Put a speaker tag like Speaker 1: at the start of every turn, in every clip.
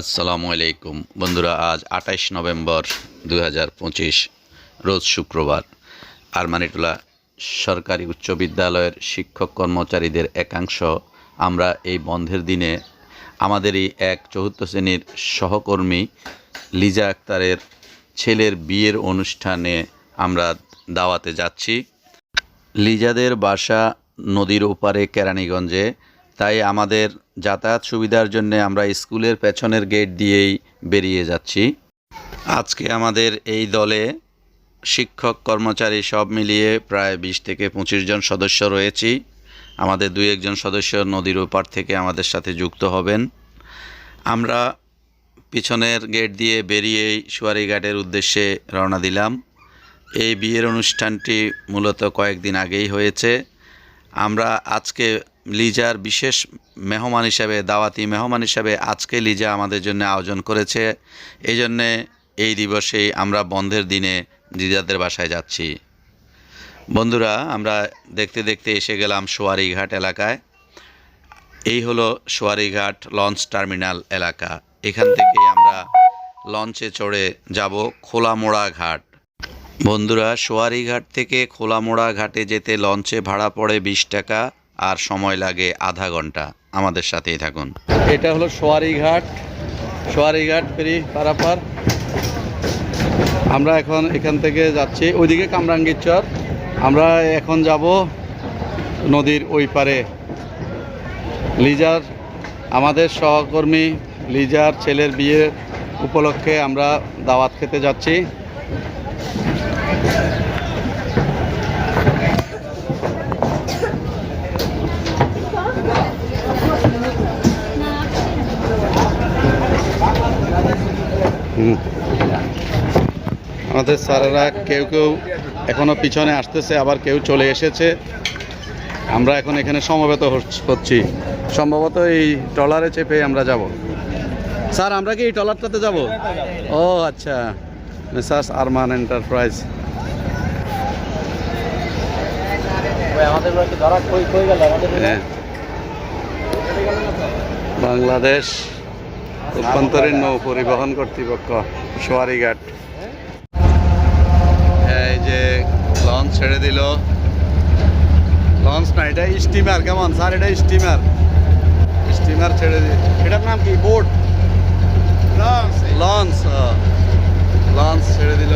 Speaker 1: আসসালামু আলাইকুম। বন্ধুরা, আজ আঠাইশ নভেম্বর দু হাজার পঁচিশ, রোজ শুক্রবার। আরমানিটোলা সরকারি উচ্চ বিদ্যালয়ের শিক্ষক কর্মচারীদের একাংশ। আমরা এই বন্ধের দিনে আমাদেরই এক চতুর্থ শ্রেণির সহকর্মী লিজা আক্তারের ছেলের বিয়ের অনুষ্ঠানে আমরা দাওয়াতে যাচ্ছি। লিজাদের বাসা নদীর ওপারে কেরানীগঞ্জে তাই আমাদের যাতায়াত সুবিধার জন্য আমরা স্কুলের পেছনের গেট দিয়েই বেরিয়ে যাচ্ছি। আজকে আমাদের এই দলে শিক্ষক, কর্মচারী সব মিলিয়ে প্রায় বিশ থেকে পঁচিশ জন সদস্য রয়েছি। আমাদের দুই একজন সদস্য নদীর ওপার থেকে আমাদের সাথে যুক্ত হবেন। আমরা পিছনের গেট দিয়ে বেরিয়েই সুয়ারিঘাটের উদ্দেশ্যে রওনা দিলাম। এই বিয়ের অনুষ্ঠানটি মূলত কয়েকদিন আগেই হয়েছে। আমরা আজকে লিজার বিশেষ মেহমান হিসাবে, দাওয়াতি মেহমান হিসাবে আজকে লিজা আমাদের জন্য আয়োজন করেছে। এই জন্যে এই দিবসেই আমরা বন্ধের দিনে লিজাদের বাসায় যাচ্ছি। বন্ধুরা, আমরা দেখতে দেখতে এসে গেলাম সোয়ারিঘাট এলাকায়। এই হলো সোয়ারিঘাট লঞ্চ টার্মিনাল এলাকা। এখান থেকে আমরা লঞ্চে চড়ে যাব খোলামোড়া ঘাট। বন্ধুরা, সোয়ারিঘাট থেকে খোলামোড়া ঘাটে যেতে লঞ্চে ভাড়া পড়ে বিশ টাকা। আর সময় লাগে আধা ঘণ্টা। আমাদের সাথেই থাকুন।
Speaker 2: এটা হলো সোয়ারিঘাট সোয়ারিঘাট ফেরি পারাপার। আমরা এখন এখান থেকে যাচ্ছি। ওইদিকে কামরাঙ্গীরচর। আমরা এখন যাব নদীর ওই পারে। লিজার, আমাদের সহকর্মী লিজার ছেলের বিয়ে উপলক্ষে আমরা দাওয়াত খেতে যাচ্ছি। আমাদের স্যারেরা কেউ কেউ এখনও পিছনে আসতেছে আবার কেউ চলে এসেছে। আমরা এখন এখানে সমবেত হচ্ছ- হচ্ছি। সম্ভবত এই ট্রলারে চেপে আমরা যাব। স্যার আমরা কি এই ট্রলারটাতে যাব? ও আচ্ছা। Messrs Arman enterprise. হ্যাঁ। বাংলাদেশ। রূপান্তরীণ নৌ পরিবহন কর্তৃপক্ষ, সোয়ারিঘাট। এই যে লঞ্চ ছেড়ে দিল। লঞ্চ না, এটা স্টিমার, কেমন? স্যার, এটা স্টিমার। স্টিমার ছেড়ে দিল এটার নাম কি? বোট? লঞ্চ লঞ্চ ছেড়ে দিল।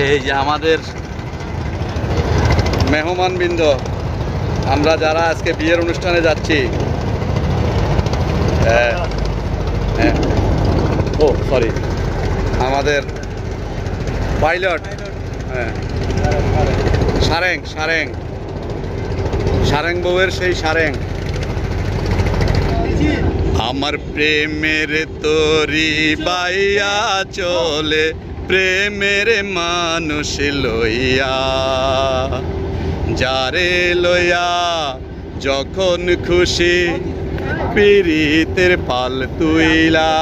Speaker 3: এই
Speaker 2: যে আমাদের মেহমান বৃন্দ, আমরা যারা আজকে বিয়ের অনুষ্ঠানে যাচ্ছি। ও সরি আমাদের পাইলট হ্যাঁ সারেং সারেং সারেং বউয়ের সেই সারেং। আমার প্রেমের তরি বাইয়া চলে, প্রেমের মানুষ লইয়া। যারে লইয়া যখন খুশি পীড়িতের পাল তুইলা।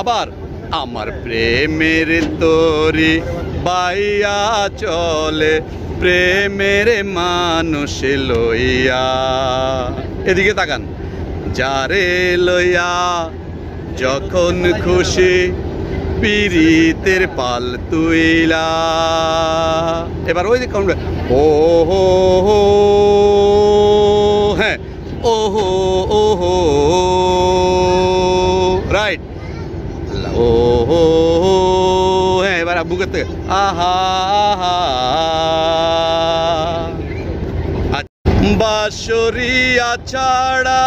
Speaker 2: আবার আমার প্রেমের তরি বাইয়া চলে প্রেমের মানুষ লইয়া। এদিকে তাকান। যারে লইয়া যখন খুশি পিরিতের পাল তুইলা। এবার ওই কোন ও হো হো। হ্যাঁ ও হো ও হো। রাইট। ও হো হ্যাঁ এবার বুকের থেকে আহা আহা। বাঁশরিয়া ছাড়া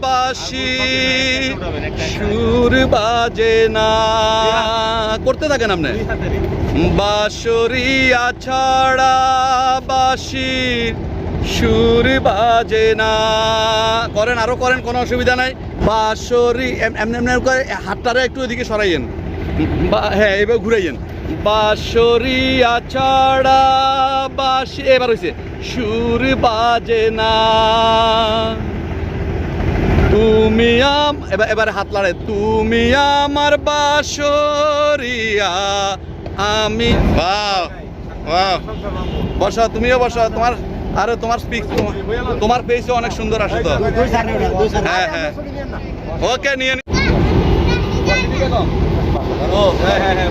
Speaker 2: বাসি সুর বাজে না। করতে থাকেন আপনি? বাঁশরিয়া ছাড়া বাসি সুর বাজে না। করেন আরও করেন কোনো অসুবিধা নাই। বাঁশরি এম- এমনি এমনি করে হাতটারে একটু এদিকে সরাইয়েন। বা- হ্যাঁ এবার ঘুরাইয়েন। বাঁশরিয়া ছাড়া বাসি এবার হয়েছে সুর বাজে না। তুমি আম এবার এবার হাত লাড়ে তুমি আমার বাসরিয়া আমি বাহ বসা তুমিও বসা তোমার আরে তোমার স্পিক তোমার পেয়েছে অনেক সুন্দর আসে তো। হ্যাঁ হ্যাঁ। ওকে নিয়ে ও হ্যাঁ হ্যাঁ হ্যাঁ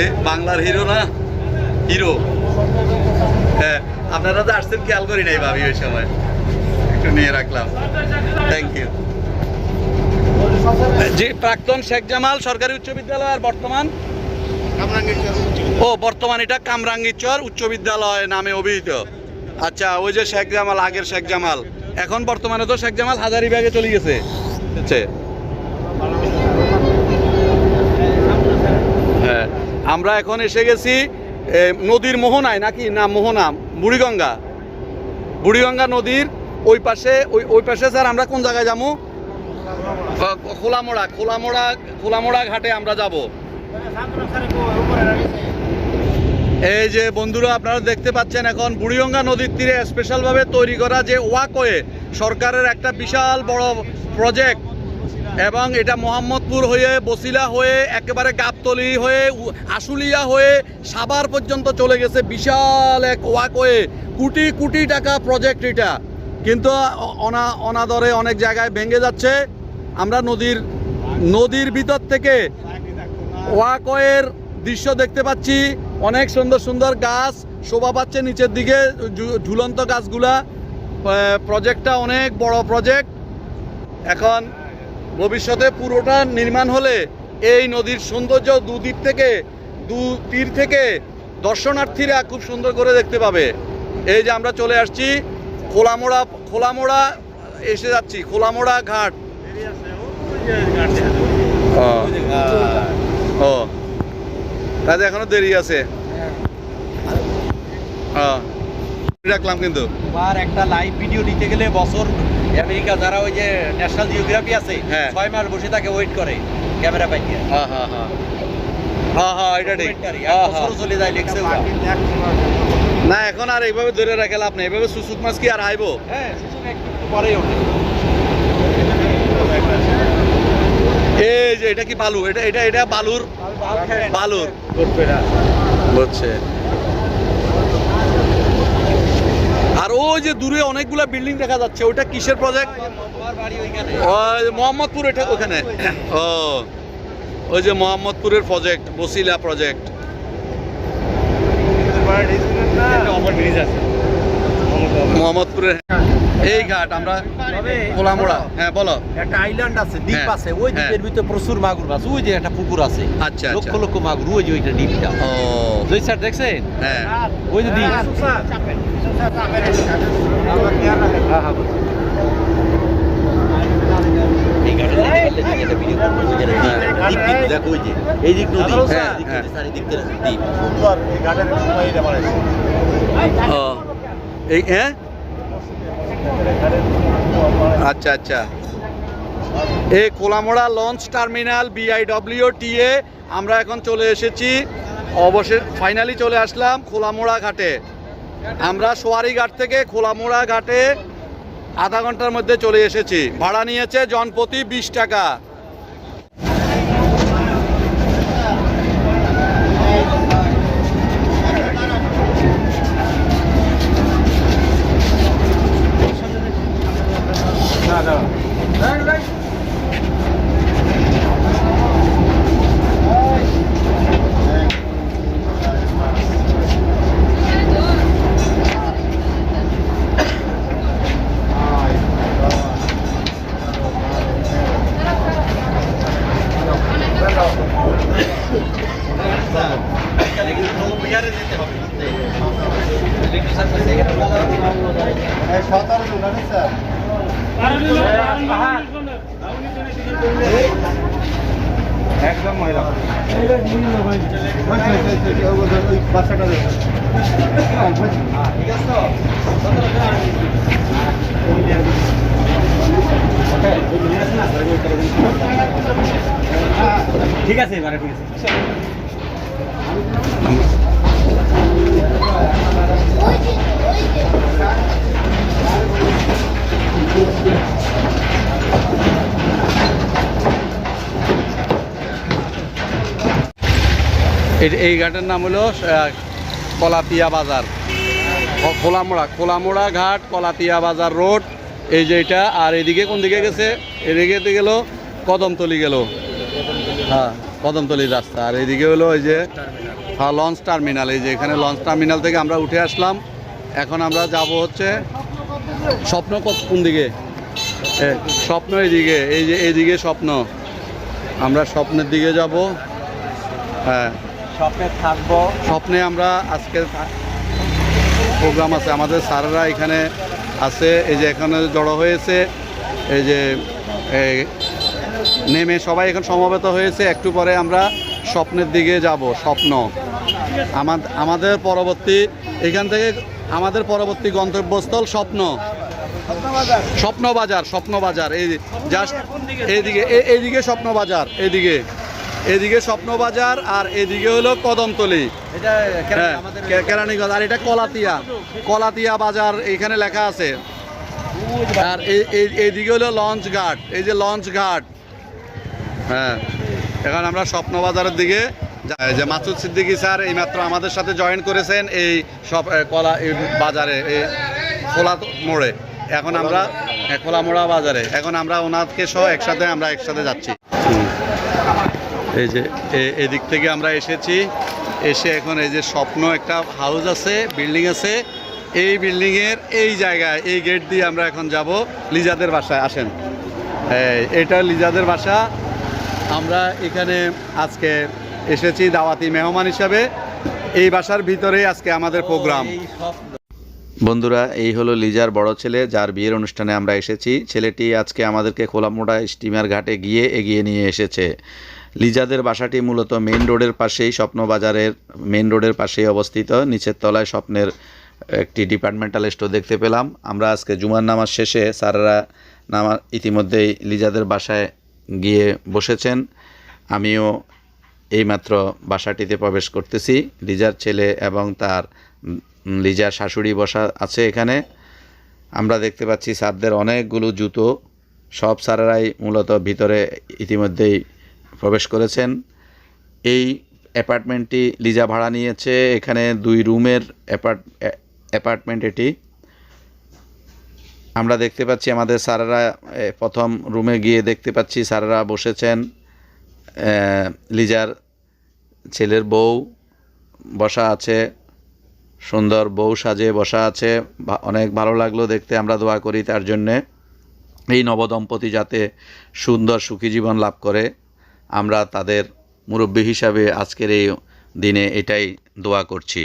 Speaker 2: এ বাংলার হিরো না? হিরো। হ্যাঁ আপনারা তো আসছেন খেয়াল করি নাই ভাবি ওই সময়। একটু নিয়ে রাখলাম। থ্যাংক ইউ জি, প্রাক্তন শেখ জামাল সরকারি উচ্চ বিদ্যালয় আর বর্তমান? ও, বর্তমান এটা কামরাঙ্গীরচর উচ্চ বিদ্যালয় নামে অভিহিত। আচ্ছা ওই যে শেখ জামাল, আগের শেখ জামাল। এখন বর্তমানে তো শেখ জামাল হাজারিবাগে চলে গেছে হচ্ছে হ্যাঁ আমরা এখন এসে গেছি নদীর মোহনায়, নাকি? না, মোহনা, বুড়িগঙ্গা। বুড়িগঙ্গা নদীর ওই পাশে, ওই ওই পাশে স্যার আমরা কোন জায়গায় যাব? খোলামোড়া খোলামোড়া খোলামোড়া ঘাটে আমরা যাব। এই যে বন্ধুরা, আপনারা দেখতে পাচ্ছেন এখন বুড়িগঙ্গা নদীর তীরে স্পেশালভাবে তৈরি করা যে ওয়াকওয়ে সরকারের একটা বিশাল বড় প্রজেক্ট এবং এটা মোহাম্মদপুর হয়ে, বসিলা হয়ে, একেবারে গাবতলি হয়ে আশুলিয়া হয়ে সাবার পর্যন্ত চলে গেছে বিশাল এক ওয়াকওয়ে। কোটি কোটি টাকা প্রজেক্ট এটা। কিন্তু অনা, অনাদরে অনেক জায়গায় ভেঙে যাচ্ছে। আমরা নদীর নদীর ভিতর থেকে ওয়াকওয়ের দৃশ্য দেখতে পাচ্ছি। অনেক সুন্দর সুন্দর গাছ শোভা পাচ্ছে নিচের দিকে ঝুলন্ত গাছগুলা। প্রজেক্টটা অনেক বড় প্রজেক্ট এখন ভবিষ্যতে পুরোটা নির্মাণ হলে এই নদীর সৌন্দর্য দুদিক থেকে, দু তীর থেকে দর্শনার্থীরা খুব সুন্দর করে দেখতে পাবে। এই যে আমরা চলে আসছি খোলামোড়া খোলামোড়া এসে যাচ্ছি, খোলামোড়া ঘাট। ও। এখনও দেরি আছে। রাখলাম কিন্তু।
Speaker 3: তোমার একটা লাইভ ভিডিও নিতে গেলে বছর আমেরিকা যারা ওই যে ন্যাশনাল জিওগ্রাফি আছে
Speaker 2: হ্যাঁ।
Speaker 3: ছয় মাস বসে তাকে ওয়েট করে ক্যামেরা পাইয়ে
Speaker 2: হ্যাঁ হ্যাঁ হ্যাঁ হ্যাঁ হ্যাঁ এটা ঠিক। হ্যাঁ, হ্যাঁ।
Speaker 3: চলে যায় লেখছে
Speaker 2: না এখন আর এইভাবে ধরে রাখে লাভ নেই। এইভাবে সুসুক মাছ কি আর আইবো
Speaker 3: হ্যাঁ সুযোগ একটু পরেই ওঠে।
Speaker 2: এই যে এটা কি বালু? এটা এটা এটা বালুর? বালুর। বুঝছে আর ওই যে দূরে অনেকগুলা বিল্ডিং দেখা যাচ্ছে ওটা কিসের প্রজেক্ট মোহাম্মদপুর এটা ওখানে। ও ওই যে মোহাম্মদপুরের প্রজেক্ট বসিলা প্রজেক্ট মোহাম্মদপুরের এই ঘাট আমরা খোলামোড়া হ্যাঁ বলো।
Speaker 3: একটা আইল্যান্ড আছে দ্বীপ
Speaker 2: হ্যাঁ,
Speaker 3: আছে ওই
Speaker 2: হ্যাঁ।
Speaker 3: দ্বীপের ভিতরে প্রচুর মাগুর মাছ ওই যে একটা পুকুর আছে।
Speaker 2: আচ্ছা
Speaker 3: লক্ষ
Speaker 2: আচ্ছা।
Speaker 3: লক্ষ মাগুর ওই যে ওইটা দ্বীপটা।
Speaker 2: ও।
Speaker 3: দুই স্যার দেখছেন?
Speaker 2: হ্যাঁ।
Speaker 3: ওই যে দ্বীপ। হ্যাঁ, হ্যাঁ, এই
Speaker 2: হ্যাঁ।
Speaker 3: দিক
Speaker 2: হ্যাঁ, হ্যাঁ। এই হ্যাঁ? আচ্ছা আচ্ছা। এই Kolamora launch terminal BIW TA আমরা এখন চলে এসেছি। অবশেষ ফাইনালি চলে আসলাম খোলামোড়া ঘাটে। আমরা সোয়ারি ঘাট থেকে খোলামোড়া ঘাটে আধা ঘণ্টার মধ্যে চলে এসেছি। ভাড়া নিয়েছে জনপ্রতি বিশ টাকা।
Speaker 3: Ada.
Speaker 2: এই- ঘাটের নাম হলো আহ, কলাতিয়া বাজার। খোলামোড়া খোলামোড়া ঘাট কলাতিয়া বাজার রোড। এই যে এটা আর এদিকে কোন দিকে গেছে? এদিকে গেল কদমতলি গেল। হ্যাঁ। কদমতলির রাস্তা। আর এদিকে হলো ওই যে হ্যাঁ লঞ্চ টার্মিনাল। এই যে এখানে লঞ্চ টার্মিনাল থেকে আমরা উঠে আসলাম। এখন আমরা যাব হচ্ছে স্বপ্ন কোন দিকে? স্বপ্ন এদিকে এই যে এদিকে স্বপ্ন। আমরা স্বপ্নের দিকে যাব। হ্যাঁ।
Speaker 3: স্বপ্নে থাকব।
Speaker 2: স্বপ্নে আমরা আজকে প্রোগ্রাম আছে। আমাদের স্যাররা এখানে আছে। এই যে এখানে জড়ো হয়েছে। এই যে এই, নেমে সবাই এখন সমবেত হয়েছে একটু পরে আমরা স্বপ্নের দিকে যাব স্বপ্ন। আমাদ- আমাদের পরবর্তী এখান থেকে আমাদের পরবর্তী গন্তব্যস্থল স্বপ্ন। স্বপ্ন বাজার স্বপ্ন বাজার এই জাস্ট এইদিকে এইদিকে স্বপ্ন বাজার এইদিকে। এদিকে স্বপ্ন বাজার আর এদিকে হলো কদমতলি। হ্যাঁ কেরানীগঞ্জ আর এটা কলাতিয়া। কলাতিয়া বাজার এখানে লেখা আছে। আর এই- এই- এইদিকে হলো লঞ্চ ঘাট এই যে লঞ্চ ঘাট। হ্যাঁ। এখন আমরা স্বপ্ন বাজারের দিকে যা- মাসুদ সিদ্দিকী স্যার এইমাত্র আমাদের সাথে জয়েন করেছেন এই সব কলা বাজারে এই খোলা মোড়ে। এখন আমরা এ, খোলা মোড়া বাজারে। এখন আমরা ওনাকে সহ একসাথে আমরা একসাথে যাচ্ছি। এই যে এদিক থেকে আমরা এসেছি। এসে এখন এই যে স্বপ্ন একটা হাউস আছে বিল্ডিং আছে। এই বিল্ডিংয়ের এই জায়গায় এই গেট দিয়ে আমরা এখন যাব। লিজাদের বাসায় আসেন। এটা লিজাদের বাসা। আমরা এখানে আজকে এসেছি দাওয়াতি মেহমান হিসাবে। এই বাসার ভিতরেই আজকে আমাদের প্রোগ্রাম।
Speaker 1: বন্ধুরা, এই হলো লিজার বড় ছেলে, যার বিয়ের অনুষ্ঠানে আমরা এসেছি। ছেলেটি আজকে আমাদেরকে খোলামোড়া স্টিমার ঘাটে গিয়ে এগিয়ে নিয়ে এসেছে। লিজাদের বাসাটি মূলত মেন রোডের পাশেই, স্বপ্নবাজারের মেন রোডের পাশেই অবস্থিত। নিচের তলায় স্বপ্নের একটি ডিপার্টমেন্টাল স্টোর দেখতে পেলাম। আমরা আজকে জুমার নামাজ শেষে স্যাররা নামা ইতিমধ্যেই লিজাদের বাসায় গিয়ে বসেছেন। আমিও এইমাত্র বাসাটিতে প্রবেশ করতেছি। লিজার ছেলে এবং তার লিজার শাশুড়ি বসা আছে এখানে। আমরা দেখতে পাচ্ছি স্যারদের অনেকগুলো জুতো। সব স্যারেরাই মূলত ভিতরে ইতিমধ্যেই প্রবেশ করেছেন। এই অ্যাপার্টমেন্টটি লিজা ভাড়া নিয়েছে। এখানে দুই রুমের অ্যাপার্ট অ্যাপার্টমেন্ট এটি। আমরা দেখতে পাচ্ছি আমাদের স্যারেরা এ, প্রথম রুমে গিয়ে দেখতে পাচ্ছি স্যারেরা বসেছেন। লিজার ছেলের বউ বসা আছে সুন্দর বউ সাজে বসা আছে। অনেক ভালো লাগল দেখতে আমরা দোয়া করি তার জন্যে। এই নবদম্পতি যাতে সুন্দর সুখী জীবন লাভ করে আমরা তাদের মুরব্বী হিসাবে আজকের এই দিনে এটাই দোয়া করছি।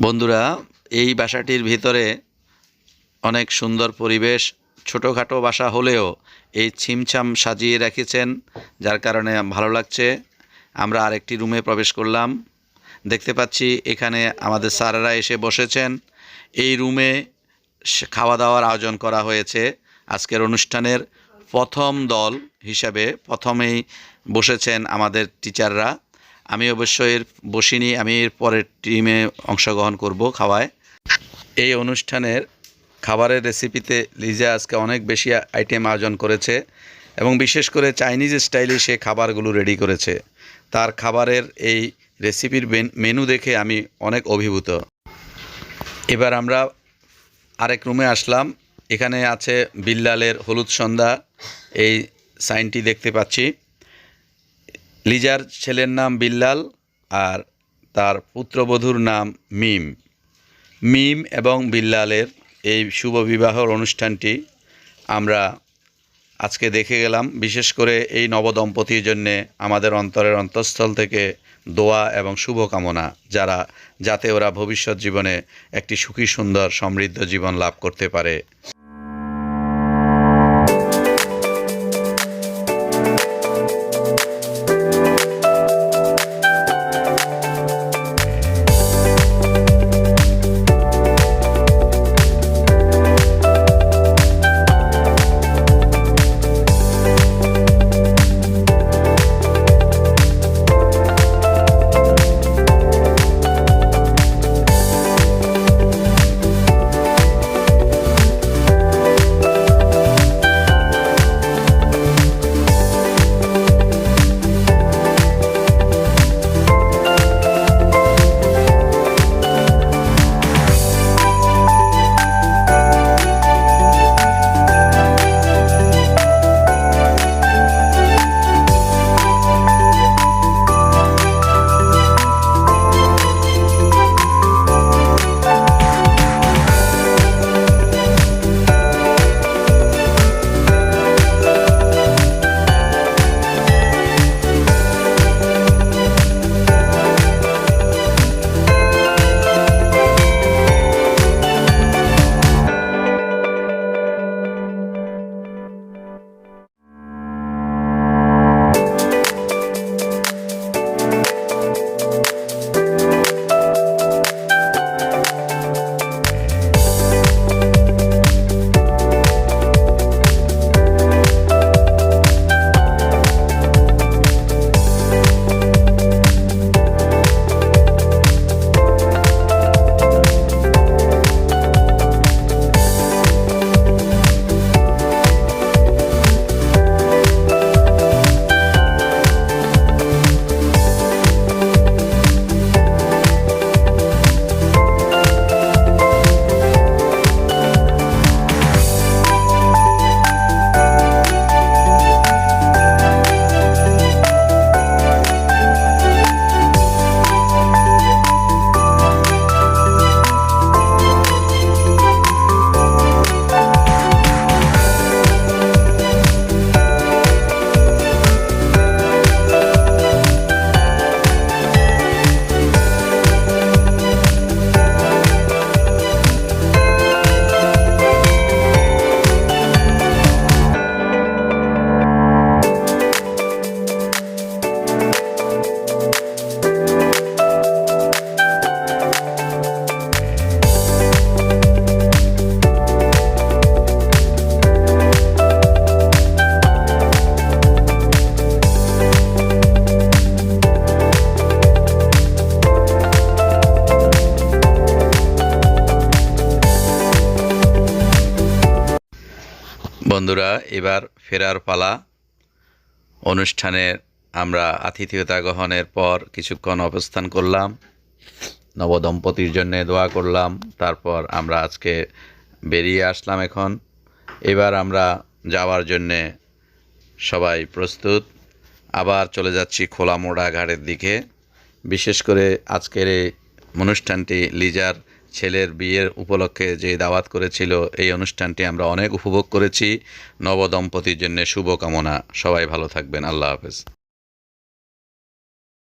Speaker 1: বন্ধুরা এই বাসাটির ভিতরে অনেক সুন্দর পরিবেশ। ছোটোখাটো বাসা হলেও এই ছিমছাম সাজিয়ে রেখেছেন, যার কারণে ভালো লাগছে। আমরা আরেকটি রুমে প্রবেশ করলাম। দেখতে পাচ্ছি এখানে আমাদের স্যারেরা এসে বসেছেন। এই রুমে খাওয়া দাওয়ার আয়োজন করা হয়েছে। আজকের অনুষ্ঠানের প্রথম দল হিসাবে প্রথমেই বসেছেন আমাদের টিচাররা। আমি অবশ্যই এর বসিনি, আমি এর পরের টিমে অংশগ্রহণ করব খাওয়ায়। এই অনুষ্ঠানের খাবারের রেসিপিতে লিজা আজকে অনেক বেশি আইটেম আয়োজন করেছে এবং বিশেষ করে চাইনিজ স্টাইলে সে খাবারগুলো রেডি করেছে। তার খাবারের এই রেসিপির মেনু দেখে আমি অনেক অভিভূত। এবার আমরা আরেক রুমে আসলাম। এখানে আছে বিল্লালের হলুদ সন্ধ্যা। এই সাইনটি দেখতে পাচ্ছি। লিজার ছেলের নাম বিল্লাল আর তার পুত্রবধূর নাম মিম মিম এবং বিল্লালের এই শুভ বিবাহর অনুষ্ঠানটি আমরা আজকে দেখে গেলাম। বিশেষ করে এই নবদম্পতির জন্যে আমাদের অন্তরের অন্তঃস্থল থেকে দোয়া এবং শুভকামনা, যারা, যাতে ওরা ভবিষ্যৎ জীবনে একটি সুখী, সুন্দর, সমৃদ্ধ জীবন লাভ করতে পারে। বন্ধুরা, এবার ফেরার পালা। অনুষ্ঠানের আমরা আতিথেয়তা গ্রহণের পর কিছুক্ষণ অবস্থান করলাম, নবদম্পতির জন্যে দোয়া করলাম, তারপর আমরা আজকে বেরিয়ে আসলাম এখন। এবার আমরা যাওয়ার জন্যে সবাই প্রস্তুত। আবার চলে যাচ্ছি খোলামোড়া ঘাটের দিকে। বিশেষ করে আজকের এই অনুষ্ঠানটি লিজার ছেলের বিয়ের উপলক্ষে যে দাওয়াত করেছিল, এই অনুষ্ঠানটি আমরা অনেক উপভোগ করেছি। নবদম্পতির জন্য শুভকামনা। সবাই ভালো থাকবেন। আল্লাহ হাফেজ।